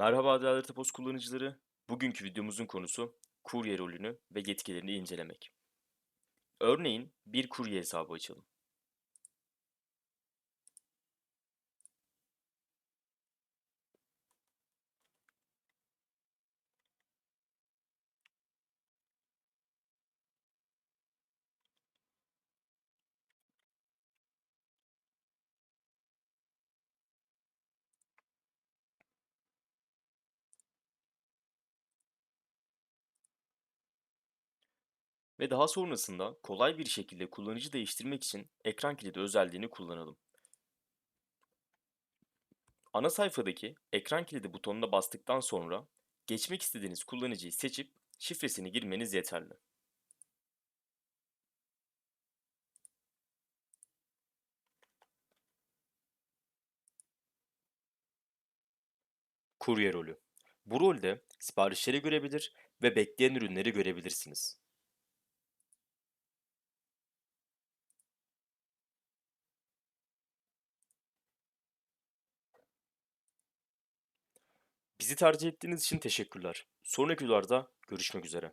Merhaba Adalet Post kullanıcıları. Bugünkü videomuzun konusu kurye rolünü ve yetkilerini incelemek. Örneğin bir kurye hesabı açalım. Ve daha sonrasında kolay bir şekilde kullanıcı değiştirmek için ekran kilidi özelliğini kullanalım. Ana sayfadaki ekran kilidi butonuna bastıktan sonra geçmek istediğiniz kullanıcıyı seçip şifresini girmeniz yeterli. Kurye rolü. Bu rolde siparişleri görebilir ve bekleyen ürünleri görebilirsiniz. Bizi tercih ettiğiniz için teşekkürler. Sonraki videolarda görüşmek üzere.